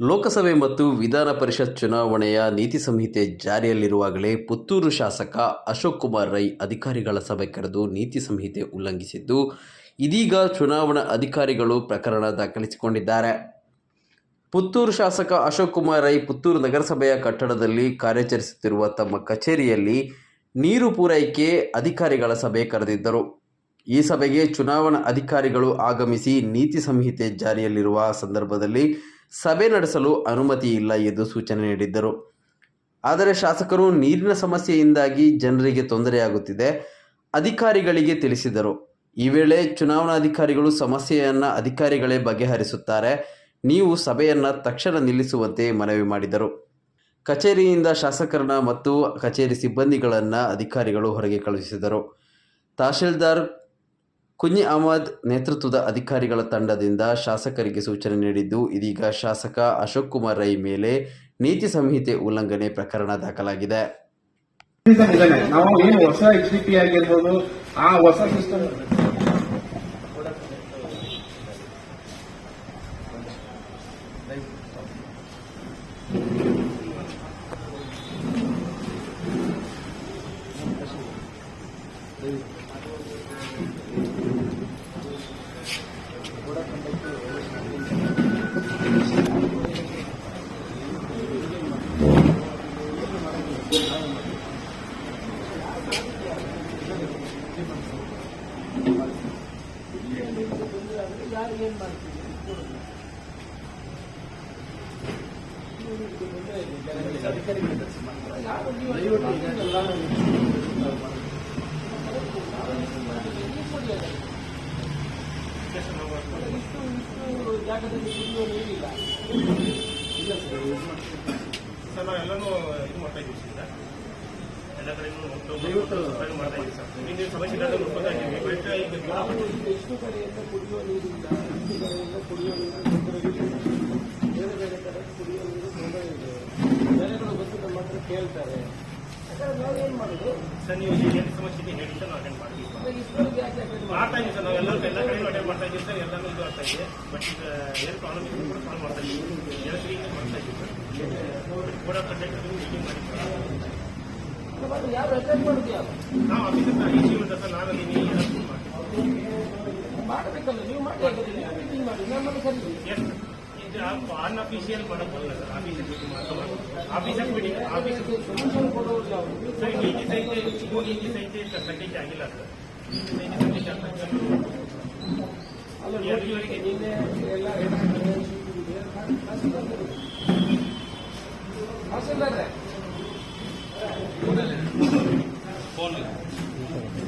ಲೋಕಸಭೆ ಮತ್ತು ವಿಧಾನ ಪರಿಷತ್ ಚುನಾವಣೆಯ ನೀತಿ ಸಂಹಿತೆ ಜಾರಿಯಲ್ಲಿರುವಾಗಲೇ ಪುತ್ತೂರು ಶಾಸಕ ಅಶೋಕ್ ಕುಮಾರ್ ರೈ ಅಧಿಕಾರಿಗಳ ಸಭೆ ಕರೆದು ನೀತಿ ಸಂಹಿತೆ ಉಲ್ಲಂಘಿಸಿದ್ದು, ಇದೀಗ ಚುನಾವಣಾ ಅಧಿಕಾರಿಗಳು ಪ್ರಕರಣ ದಾಖಲಿಸಿಕೊಂಡಿದ್ದಾರೆ. ಪುತ್ತೂರು ಶಾಸಕ ಅಶೋಕ್ ಕುಮಾರ್ ರೈ ಪುತ್ತೂರು ನಗರಸಭೆಯ ಕಟ್ಟಡದಲ್ಲಿ ಕಾರ್ಯಾಚರಿಸುತ್ತಿರುವ ತಮ್ಮ ಕಚೇರಿಯಲ್ಲಿ ನೀರು ಪೂರೈಕೆ ಅಧಿಕಾರಿಗಳ ಸಭೆ ಕರೆದಿದ್ದರು. ಈ ಸಭೆಗೆ ಚುನಾವಣಾ ಅಧಿಕಾರಿಗಳು ಆಗಮಿಸಿ ನೀತಿ ಸಂಹಿತೆ ಜಾರಿಯಲ್ಲಿರುವ ಸಂದರ್ಭದಲ್ಲಿ ಸಭೆ ನಡೆಸಲು ಅನುಮತಿ ಇಲ್ಲ ಎಂದು ಸೂಚನೆ ನೀಡಿದ್ದರು. ಆದರೆ ಶಾಸಕರು ನೀರಿನ ಸಮಸ್ಯೆಯಿಂದಾಗಿ ಜನರಿಗೆ ತೊಂದರೆಯಾಗುತ್ತಿದೆ, ಅಧಿಕಾರಿಗಳಿಗೆ ತಿಳಿಸಿದರು. ಈ ವೇಳೆ ಚುನಾವಣಾಧಿಕಾರಿಗಳು ಸಮಸ್ಯೆಯನ್ನು ಅಧಿಕಾರಿಗಳೇ ಬಗೆಹರಿಸುತ್ತಾರೆ, ನೀವು ಸಭೆಯನ್ನು ತಕ್ಷಣ ನಿಲ್ಲಿಸುವಂತೆ ಮನವಿ ಮಾಡಿದರು. ಕಚೇರಿಯಿಂದ ಶಾಸಕರನ್ನ ಮತ್ತು ಕಚೇರಿ ಸಿಬ್ಬಂದಿಗಳನ್ನು ಅಧಿಕಾರಿಗಳು ಹೊರಗೆ ಕಳುಹಿಸಿದರು. ತಹಶೀಲ್ದಾರ್ ಕುഞ്ഞി ಅಹಮದ್ ನೇತೃತ್ವದ ಅಧಿಕಾರಿಗಳ ತಂಡದಿಂದ ಶಾಸಕರಿಗೆ ಸೂಚನೆ ನೀಡಿದ್ದು ಇದೀಗ ಶಾಸಕ ಅಶೋಕ್ ಕುಮಾರ್ ರೈ ಮೇಲೆ ನೀತಿ ಸಂಹಿತೆ ಉಲ್ಲಂಘನೆ ಪ್ರಕರಣ ದಾಖಲಾಗಿದೆ. ರೀಸನ್ ಇದಾನೆ ನಾವು ಏನು ಹೊಸ ಎಚ್ ಡಿ ಪಿ ಆಗಿರ್ಬೋದು ಆ ಹೊಸ ಸಿಸ್ಟಮ್ ಸರ್ ನಾವೆಲ್ಲನೂ ಇದು ಮಾಡ್ತಾ ಇದ್ದೀವಿ ಸರ್. ಎಲ್ಲ ಕಡೆನೂ ಹೋಗ್ತಾ ಇದು ಮಾಡ್ತಾ ಇದ್ದೀವಿ ಸರ್ ನಿಮಗೆ ಸಮಸ್ಯೆ ಬಟ್ ಈಗ ಎಷ್ಟು ಕಡೆಯಿಂದ ಕುಡಿಯುವ ನೀರಿಲ್ಲ ಎಷ್ಟು ಕಡೆಯಿಂದ ಕುಡಿಯುವ ನೀರು ತೊಂದರೆ ಇದೆ ಇದೆ ಬಂದು ನಮ್ಮ ಹತ್ರ ಕೇಳ್ತಾರೆ ಸರ್ ನೀವು ಏನು ಸಮಸ್ಯೆ ಇದೆ ಹೇಳಿ ಸರ್ ನಾವು ಅಟೆಂಡ್ ಮಾಡ್ತೀವಿ ಮಾಡ್ತಾ ಇದ್ದೀವಿ ಸರ್ ನಾವೆಲ್ಲರೂ ಎಲ್ಲ ಕಡೆ ಅಟೆಂಡ್ ಮಾಡ್ತಾ ಇದ್ದೀವಿ ಸರ್ ಎಲ್ಲನೂ ಇದು ಇದೆ ಬಟ್ ಈಗ ಏನು ಪ್ರಾಬ್ಲಮ್ ಇದೆ ಕೂಡ ಸಾಲ್ವ್ ಮಾಡ್ತಾ ಇದ್ದೀವಿ ಜನರಿಗೆ ಮಾಡ್ತಾ ಇದ್ದೀವಿ ಸರ್ ಕೂಡ ಕಂಡಕ್ಟರ್ ಮೀಟಿಂಗ್ ಮಾಡಿ ಅಂದ್ರೆ ಅದು ಯಾರು ಅಟೆಂಡ್ ಮಾಡುದು ಯಾರು ನಾವು ಆಫೀಸರ್ ಈಸಿ ಅಂತ ಸರ್ ನಾವಲ್ಲಿ ನೀವು ಎಲ್ಲ ಮಾಡ್ತೀವಿ ಮಾಡಬೇಕಲ್ಲ ನೀವು ಮಾಡಿ ಮೀಟಿಂಗ್ ಮಾಡಿ ನಮ್ಮನ್ನು ಸರಿ ಎಸ್ ಇದು ಅನ್ಅಫಿಷಿಯಲ್ ಮಾಡೋಕ್ಕೋಲ್ಲ ಸರ್ ಆಫೀಸರ್ ಮೀಟಿಂಗ್ ಮಾಡ್ತಾ ಆಫೀಸರ್ ಮೀಟಿಂಗ್ ಆಫೀಸರ್ ಸೊಲ್ಯೂಷನ್ ಕೊಡೋರು ಯಾರು ನೀವು ಸರ್ ನೀತಿ ಸಂಹಿತೆ ಇದು ನೀತಿ ಸಂಹಿತೆ ಸದ್ಯಕ್ಕೆ ಆಗಿಲ್ಲ ಸರ್ ನೀತಿ ಸಂಹಿತೆ ಸದ್ಯಕ್ಕೆ ಆಗ್ತದೆ ಅಲ್ಲ ನೋಡಿ, ನಿನ್ನೆ ಎಲ್ಲ ತಹಸೀಲ್ದಾರ್ರೆ Gracias.